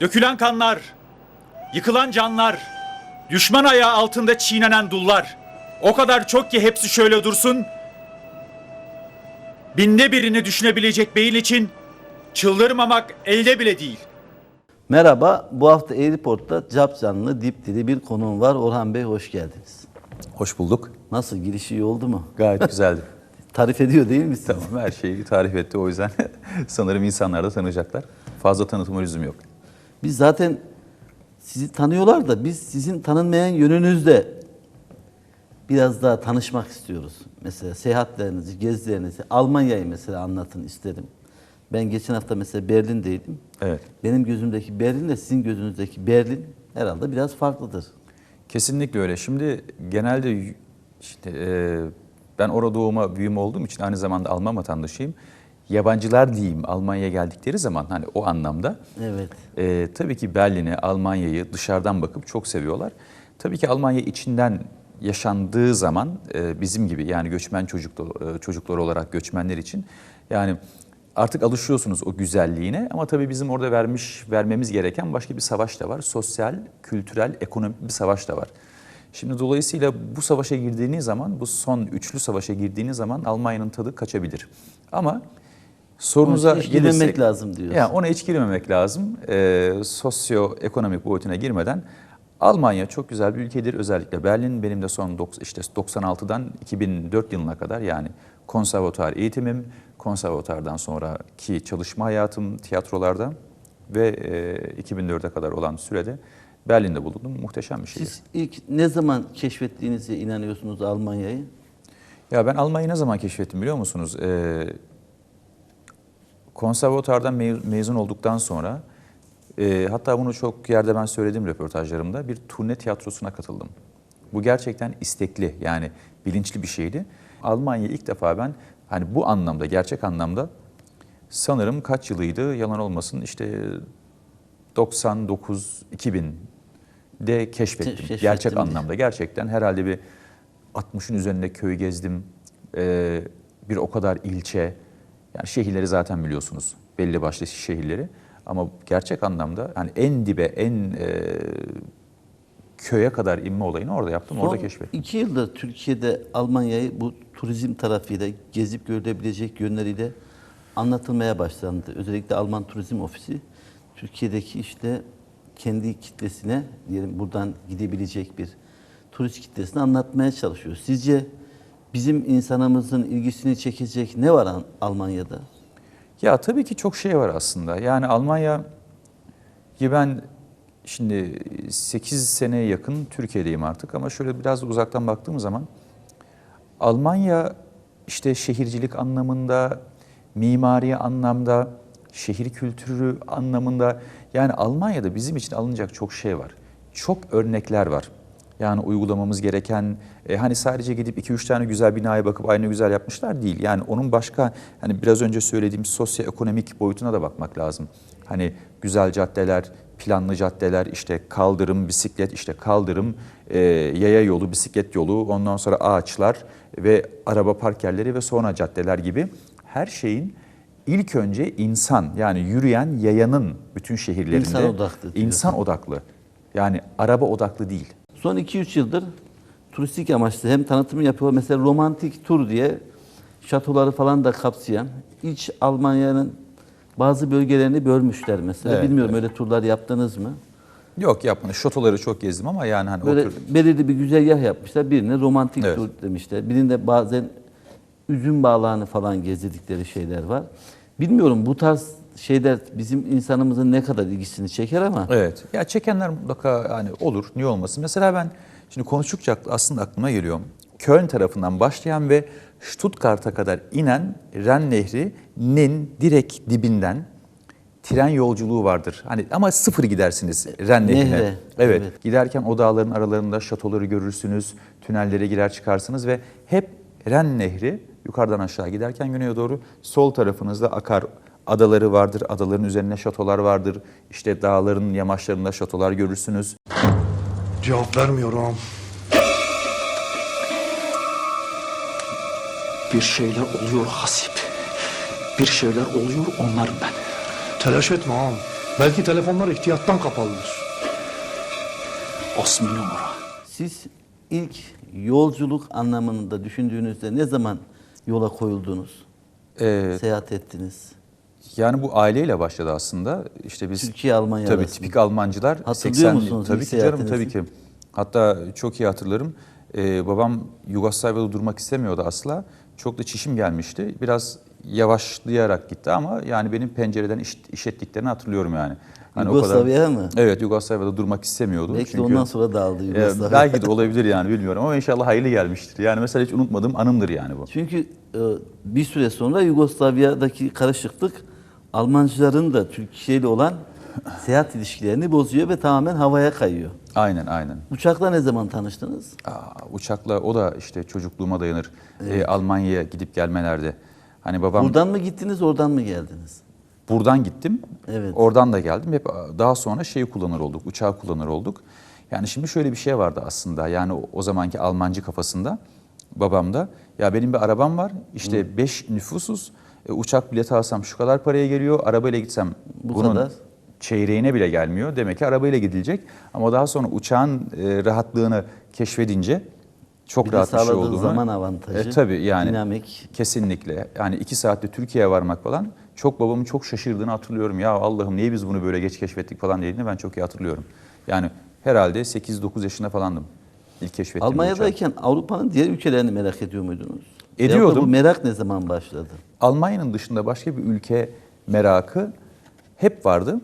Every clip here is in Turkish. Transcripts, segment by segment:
Dökülen kanlar, yıkılan canlar, düşman ayağı altında çiğnenen dullar. O kadar çok ki hepsi şöyle dursun. Binde birini düşünebilecek beyin için çıldırmamak elde bile değil. Merhaba, bu hafta Airport'ta cap canlı dip dili bir konuğum var. Orhan Bey hoş geldiniz. Hoş bulduk. Nasıl, girişi iyi oldu mu? Gayet güzeldi. Tarif ediyor değil misiniz? tamam her şeyi tarif etti o yüzden sanırım insanlar da tanıyacaklar. Fazla tanıtıma lüzum yok. Biz zaten sizi tanıyorlar da biz sizin tanınmayan yönünüzde biraz daha tanışmak istiyoruz. Mesela seyahatlerinizi, gezilerinizi, Almanya'yı mesela anlatın isterim. Ben geçen hafta mesela Berlin'deydim. Evet. Benim gözümdeki Berlin'le sizin gözünüzdeki Berlin herhalde biraz farklıdır. Kesinlikle öyle. Şimdi genelde işte, e, ben orada doğuma büyüme olduğum için aynı zamanda Alman vatandaşıyım. Yabancılar diyeyim Almanya'ya geldikleri zaman hani o anlamda Evet. e, tabii ki Berlin'i, Almanya'yı dışarıdan bakıp çok seviyorlar. Tabii ki Almanya içinden yaşandığı zaman e, bizim gibi yani göçmen çocuklar, e, çocuklar olarak göçmenler için yani artık alışıyorsunuz o güzelliğine ama tabii bizim orada vermiş vermemiz gereken başka bir savaş da var. Sosyal, kültürel, ekonomik bir savaş da var. Şimdi dolayısıyla bu savaşa girdiğiniz zaman, bu son üçlü savaşa girdiğiniz zaman Almanya'nın tadı kaçabilir. Ama sorunuza hiç girmemek lazım diyorsun. Yani ona hiç girmemek lazım. Ee, sosyoekonomik boyutuna girmeden Almanya çok güzel bir ülkedir. Özellikle Berlin benim de son dok- işte 96'dan 2004 yılına kadar yani konservatuar eğitimim, konservatuardan sonraki çalışma hayatım tiyatrolarda ve e, 2004'e kadar olan sürede Berlin'de bulundum. Muhteşem bir şehir. Siz ilk ne zaman keşfettiğinize inanıyorsunuz Almanya'yı? Ya ben Almanya'yı ne zaman keşfettim biliyor musunuz? Ee, konservatuardan me- mezun olduktan sonra e, hatta bunu çok yerde ben söyledim röportajlarımda bir turne tiyatrosuna katıldım. Bu gerçekten istekli yani bilinçli bir şeydi. Almanya ilk defa ben hani bu anlamda gerçek anlamda sanırım kaç yılıydı yalan olmasın işte 99 2000 de keşfettim. Keşfettim Gerçek diye. anlamda gerçekten herhalde bir 60'ın üzerinde köy gezdim. Ee, bir o kadar ilçe. Yani şehirleri zaten biliyorsunuz. Belli başlı şehirleri. Ama gerçek anlamda hani en dibe, en e, köye kadar inme olayını orada yaptım, orada Son keşfettim. iki yıldır Türkiye'de Almanya'yı bu turizm tarafıyla gezip görülebilecek yönleriyle anlatılmaya başlandı. Özellikle Alman Turizm Ofisi Türkiye'deki işte kendi kitlesine diyelim buradan gidebilecek bir turist kitlesini anlatmaya çalışıyor. Sizce bizim insanımızın ilgisini çekecek ne var Al- Almanya'da? Ya tabii ki çok şey var aslında. Yani Almanya ki ben şimdi 8 seneye yakın Türkiye'deyim artık ama şöyle biraz uzaktan baktığım zaman Almanya işte şehircilik anlamında, mimari anlamda, şehir kültürü anlamında yani Almanya'da bizim için alınacak çok şey var. Çok örnekler var. Yani uygulamamız gereken e, hani sadece gidip 2-3 tane güzel binaya bakıp aynı güzel yapmışlar değil. Yani onun başka hani biraz önce söylediğim sosyoekonomik boyutuna da bakmak lazım. Hani güzel caddeler, planlı caddeler, işte kaldırım, bisiklet, işte kaldırım, e, yaya yolu, bisiklet yolu, ondan sonra ağaçlar ve araba park yerleri ve sonra caddeler gibi her şeyin ilk önce insan yani yürüyen yayanın bütün şehirlerinde İnsan odaklı diyorsun. insan odaklı. Yani araba odaklı değil. Son 2-3 yıldır turistik amaçlı hem tanıtımı yapıyor. Mesela romantik tur diye şatoları falan da kapsayan iç Almanya'nın bazı bölgelerini bölmüşler mesela. Evet, Bilmiyorum evet. öyle turlar yaptınız mı? Yok yapmadım. Şotoları çok gezdim ama yani hani Böyle otur. belirli bir güzergah yapmışlar. Birine romantik Evet. tur demişler. Birinde bazen üzüm bağlarını falan gezdirdikleri şeyler var. Bilmiyorum bu tarz şeyler bizim insanımızın ne kadar ilgisini çeker ama Evet. Ya çekenler mutlaka hani olur. Niye olmasın? Mesela ben şimdi konuştukça aslında aklıma geliyor. Köln tarafından başlayan ve Stuttgart'a kadar inen Ren Nehri'nin direkt dibinden tren yolculuğu vardır. Hani ama sıfır gidersiniz Ren Nehri'ne. Nehre, Evet. evet. Giderken o dağların aralarında şatoları görürsünüz, tünellere girer çıkarsınız ve hep Ren Nehri yukarıdan aşağı giderken güneye doğru sol tarafınızda akar. Adaları vardır, adaların üzerine şatolar vardır. İşte dağların yamaçlarında şatolar görürsünüz. Cevap vermiyorum. Bir şeyler oluyor Hasip. Bir şeyler oluyor onlarım ben. Telaş etme ağam. Belki telefonlar ihtiyattan kapalıdır. Asmi numara. Siz ilk yolculuk anlamında düşündüğünüzde ne zaman yola koyuldunuz? Ee, Seyahat ettiniz. Yani bu aileyle başladı aslında. İşte biz Türkiye Almanya tabii arasında. tipik Almancılar. Hatırlıyor 80'li musunuz Tabii ki canım tabii ki. Hatta çok iyi hatırlarım. Ee, babam Yugoslavya'da durmak istemiyordu asla. Çok da çişim gelmişti. Biraz yavaşlayarak gitti ama yani benim pencereden iş, işettiklerini hatırlıyorum yani. Hani kadar- Yugoslavya'ya mı? Evet Yugoslavya'da durmak istemiyordu. Belki Çünkü- ondan sonra dağıldı Yugoslavya. belki de olabilir yani bilmiyorum ama inşallah hayırlı gelmiştir. Yani mesela hiç unutmadığım anımdır yani bu. Çünkü e, bir süre sonra Yugoslavya'daki karışıklık Almancıların da Türkiye ile olan seyahat ilişkilerini bozuyor ve tamamen havaya kayıyor. Aynen aynen. Uçakla ne zaman tanıştınız? Aa, uçakla o da işte çocukluğuma dayanır. Ee, Almanya'ya gidip gelmelerde. Hani babam Buradan mı gittiniz, oradan mı geldiniz? buradan gittim. Evet. Oradan da geldim. Hep daha sonra şeyi kullanır olduk. Uçağı kullanır olduk. Yani şimdi şöyle bir şey vardı aslında. Yani o, o zamanki Almancı kafasında babamda ya benim bir arabam var. İşte 5 nüfusuz. E, uçak bileti alsam şu kadar paraya geliyor. Arabayla gitsem Bu bunun kadar. çeyreğine bile gelmiyor. Demek ki arabayla gidilecek. Ama daha sonra uçağın e, rahatlığını keşfedince çok Bir rahat bir şey olduğunu. zaman avantajı, E, tabii yani. dinamik. Kesinlikle. Yani iki saatte Türkiye'ye varmak falan çok babamın çok şaşırdığını hatırlıyorum. Ya Allah'ım niye biz bunu böyle geç keşfettik falan dediğini ben çok iyi hatırlıyorum. Yani herhalde 8-9 yaşında falandım. İlk keşfettiğim uçak. Almanya'dayken Avrupa'nın diğer ülkelerini merak ediyor muydunuz? Ediyordum. Bu merak ne zaman başladı? Almanya'nın dışında başka bir ülke merakı hep vardı.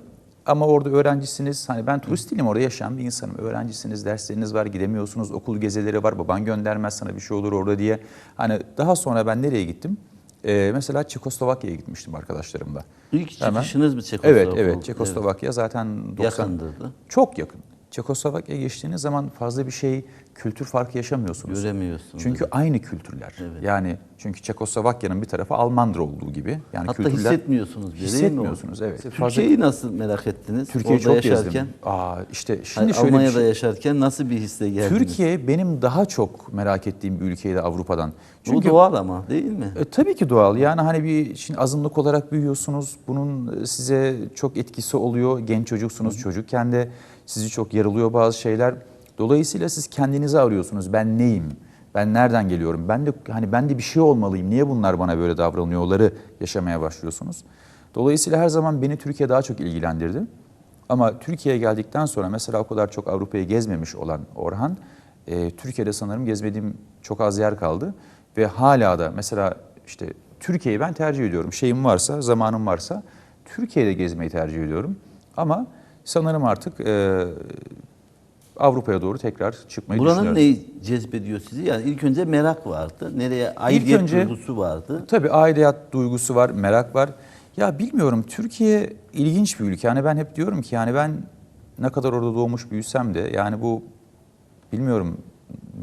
Ama orada öğrencisiniz, hani ben turist değilim orada yaşayan bir insanım. Öğrencisiniz, dersleriniz var, gidemiyorsunuz, okul gezileri var, baban göndermez sana bir şey olur orada diye. Hani daha sonra ben nereye gittim? Ee, mesela Çekoslovakya'ya gitmiştim arkadaşlarımla. İlk Hemen. çıkışınız mı Çekoslovakya Evet, evet. Çekoslovakya zaten 90... Yakındırdı. Çok yakın. Çekoslovakya'ya geçtiğiniz zaman fazla bir şey, kültür farkı yaşamıyorsunuz. Göremiyorsunuz. Çünkü aynı kültürler. Yani çünkü Çekoslovakya'nın bir tarafı Almandır olduğu gibi. Yani Hatta kültürler hissetmiyorsunuz bile? Hissetmiyorsunuz evet. Türkiye'yi nasıl merak ettiniz? Türkiye'yi çok yaşarken. gezdim. Aa işte şimdi Hayır, şöyle Almanya'da şey. yaşarken nasıl bir hisle geldiniz? Türkiye benim daha çok merak ettiğim bir ülkeydi Avrupa'dan. Bu doğal ama değil mi? E, tabii ki doğal. Yani hani bir şimdi azınlık olarak büyüyorsunuz. Bunun size çok etkisi oluyor. Genç çocuksunuz. Çocukken de sizi çok yarılıyor bazı şeyler. Dolayısıyla siz kendinizi arıyorsunuz. Ben neyim? Ben nereden geliyorum? Ben de hani ben de bir şey olmalıyım. Niye bunlar bana böyle davranıyorları yaşamaya başlıyorsunuz. Dolayısıyla her zaman beni Türkiye daha çok ilgilendirdi. Ama Türkiye'ye geldikten sonra mesela o kadar çok Avrupa'yı gezmemiş olan Orhan, e, Türkiye'de sanırım gezmediğim çok az yer kaldı. Ve hala da mesela işte Türkiye'yi ben tercih ediyorum. Şeyim varsa, zamanım varsa Türkiye'de gezmeyi tercih ediyorum. Ama sanırım artık e, Avrupa'ya doğru tekrar çıkmayı Buranın neyi cezbediyor sizi? Yani ilk önce merak vardı. Nereye aidiyet önce- duygusu vardı. Tabii aidiyet duygusu var, merak var. Ya bilmiyorum Türkiye ilginç bir ülke. Yani ben hep diyorum ki yani ben ne kadar orada doğmuş büyüsem de yani bu bilmiyorum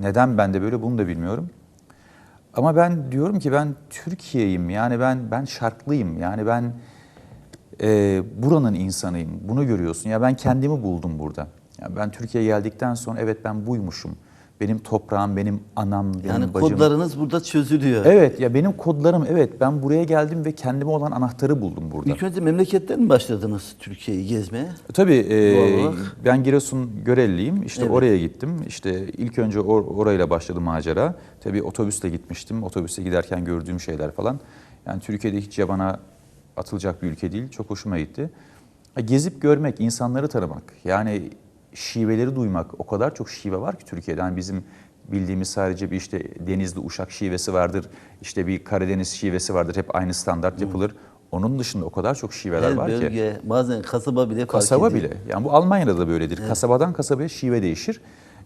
neden ben de böyle bunu da bilmiyorum. Ama ben diyorum ki ben Türkiye'yim. Yani ben ben şarklıyım. Yani ben e, buranın insanıyım. Bunu görüyorsun. Ya ben kendimi buldum burada. Ya ben Türkiye'ye geldikten sonra evet ben buymuşum. Benim toprağım, benim anam, benim Yani bacım. kodlarınız burada çözülüyor. Evet ya benim kodlarım evet ben buraya geldim ve kendime olan anahtarı buldum burada. İlk önce memleketten mi başladınız Türkiye'yi gezmeye? Tabii e, Doğal olarak. ben Giresun Görelliyim. İşte Evet. oraya gittim. İşte ilk önce or- orayla başladı macera. Tabii otobüsle gitmiştim. Otobüste giderken gördüğüm şeyler falan. Yani Türkiye'de hiç yabana atılacak bir ülke değil. Çok hoşuma gitti. Gezip görmek, insanları tanımak. Yani şiveleri duymak. O kadar çok şive var ki Türkiye'de. Yani bizim bildiğimiz sadece bir işte Denizli Uşak şivesi vardır. İşte bir Karadeniz şivesi vardır. Hep aynı standart yapılır. Onun dışında o kadar çok şiveler Her var ki. bölge, bazen kasaba bile fark Kasaba ediyor. bile. Yani bu Almanya'da da böyledir. Kasabadan kasabaya şive değişir.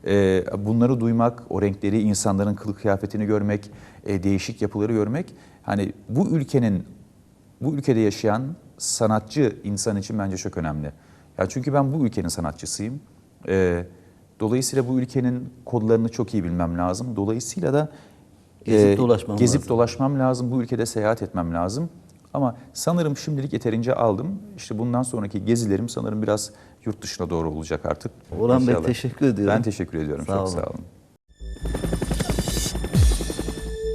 Ee, bunları duymak, o renkleri, insanların kılık kıyafetini görmek, e, değişik yapıları görmek. Hani bu ülkenin, bu ülkede yaşayan sanatçı insan için bence çok önemli. Ya çünkü ben bu ülkenin sanatçısıyım. Ee, dolayısıyla bu ülkenin kodlarını çok iyi bilmem lazım. Dolayısıyla da Gezip dolaşmam gezip lazım. dolaşmam lazım. Bu ülkede seyahat etmem lazım. Ama sanırım şimdilik yeterince aldım. İşte bundan sonraki gezilerim sanırım biraz yurt dışına doğru olacak artık. Orhan Bey teşekkür ediyorum. Ben teşekkür ediyorum. Sağ Çok olun. sağ olun.